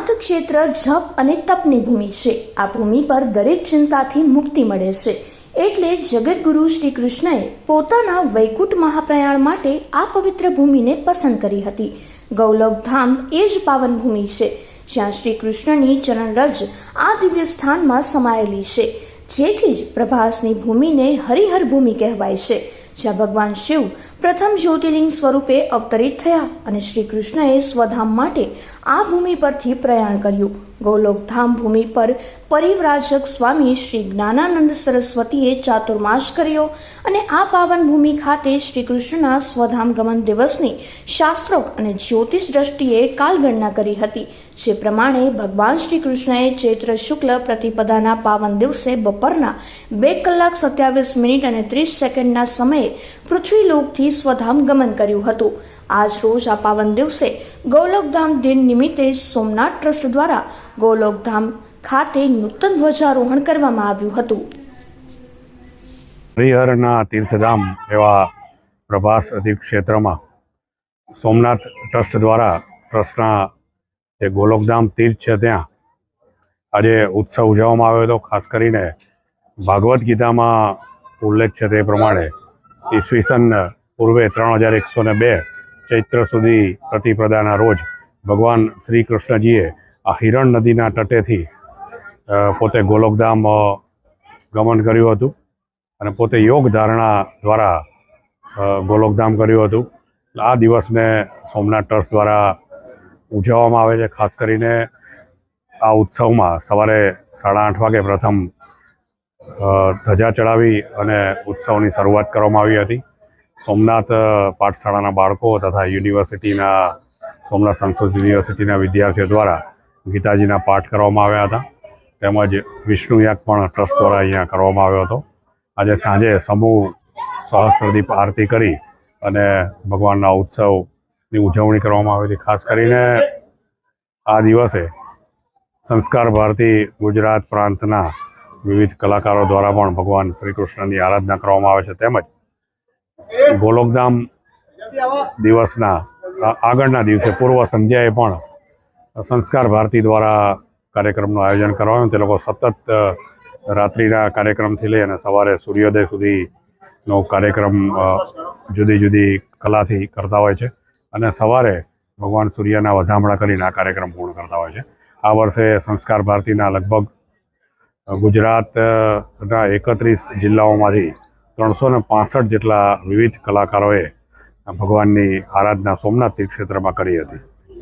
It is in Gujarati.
સોમનાથ ક્ષેત્ર જપ અને તપની ભૂમિ છે. આ ભૂમિ પર દરેક ચિંતાથી મુક્તિ મળે છે. એટલે જગતગુરુ શ્રી કૃષ્ણએ પોતાના વૈકુંઠ મહાપ્રયાણ માટે આ પવિત્ર ભૂમિને પસંદ કરી હતી. ગૌલોક ધામ એ જ પાવન ભૂમિ છે. જ્યાં શ્રી કૃષ્ણની ચરણરજ આ દિવ્ય સ્થાનમાં સમાયેલી છે. જેથી જ પ્રભાસની ભૂમિને હરિહર ભૂમિ કહેવાય છે. જ્યાં ભગવાન શિવ પ્રથમ જ્યોતિર્લિંગ સ્વરૂપે અવતરિત થયા અને શ્રી કૃષ્ણએ સ્વધામ માટે આ ભૂમિ પરથી પ્રયાણ કર્યું. ગૌલોકધામ ભૂમિ પર પરિવ્રાજક સ્વામી શ્રી જ્ઞાનાનંદ સરસ્વતીએ ચાતુર્માસ કર્યો અને આ પાવન ભૂમિ ખાતે શ્રી કૃષ્ણના સ્વધામ ગમન દિવસની શાસ્ત્રોક અને જ્યોતિષ દ્રષ્ટિએ કાલગણના કરી હતી. જે પ્રમાણે ભગવાન શ્રી કૃષ્ણએ ચૈત્ર શુક્લ પ્રતિપદાના પાવન દિવસે બપોરના બે કલાક સત્યાવીસ મિનિટ અને ત્રીસ સેકન્ડના સમયે પૃથ્વીલોકથી સ્વધામ ગમન કર્યું હતું. આજ રોજ આ પાવન દિવસે ગૌલોકધામ દિન નિમિત્તે સોમનાથ ટ્રસ્ટ દ્વારા ગૌલોકધામ ખાતે નૂતન ધ્વજારોહણ કરવામાં આવ્યું હતું. હરિહરના તીર્થધામ એવા પ્રભાસ અધિક ક્ષેત્રમાં સોમનાથ ટ્રસ્ટ દ્વારા ટ્રસ્ટના જે ગોલોકધામ તીર્થ છે ત્યાં આજે ઉત્સવ ઉજવવામાં આવ્યો હતો. ખાસ કરીને ભાગવદ્ ગીતામાં ઉલ્લેખ છે તે પ્રમાણે ઈસવીસન પૂર્વે ત્રણ હજાર એકસો ને બે ચૈત્ર સુધી પ્રતિપ્રદાના રોજ ભગવાન શ્રી કૃષ્ણજીએ આ હિરણ નદીના તટેથી પોતે ગોલોકધામ ગમન કર્યું હતું અને પોતે યોગ ધારણા દ્વારા ગોલોકધામ કર્યું હતું. આ દિવસને સોમનાથ ટ્રસ્ટ દ્વારા ઉજવવામાં આવે છે, ખાસ કરીને આ ઉત્સવમાં સવારે સાડા આઠ વાગે પ્રથમ ધજા ચડાવી અને ઉત્સવની શરૂઆત કરવામાં આવી હતી. સોમનાથ પાઠશાળાના બાળકો તથા યુનિવર્સિટીના, સોમનાથ સંસ્કૃત યુનિવર્સિટીના વિદ્યાર્થીઓ દ્વારા ગીતાજીના પાઠ કરવામાં આવ્યા હતા. તેમજ વિષ્ણુ યાગ પણ ટ્રસ્ટ દ્વારા અહીંયા કરવામાં આવ્યો હતો. આજે સાંજે સમૂહ સહસ્ત્રદીપ આરતી કરી અને ભગવાનના ઉત્સવની ઉજવણી કરવામાં આવી હતી. ખાસ કરીને આ દિવસે સંસ્કાર ભારતી ગુજરાત પ્રાંતના વિવિધ કલાકારો દ્વારા પણ ભગવાન શ્રી કૃષ્ણની આરાધના કરવામાં આવે છે તેમજ ગોલોકધામ દિવસના આગળના દિવસે પૂર્વ સંધ્યાએ પણ સંસ્કાર ભારતી દ્વારા કાર્યક્રમનું આયોજન કરવાનું તે લોકો સતત રાત્રિના કાર્યક્રમથી લઈ અને સવારે સૂર્યોદય સુધીનો કાર્યક્રમ જુદી જુદી કલાથી કરતા હોય છે અને સવારે ભગવાન સૂર્યના વધામણા કરીને આ કાર્યક્રમ પૂર્ણ કરતા હોય છે. આ વર્ષે સંસ્કાર ભારતીના લગભગ ગુજરાતના એકત્રીસ જિલ્લાઓમાંથી ત્રણસો ને પાસઠ જેટલા વિવિધ કલાકારોએ ભગવાનની આરાધના સોમનાથ તીર્થ ક્ષેત્રમાં કરી હતી.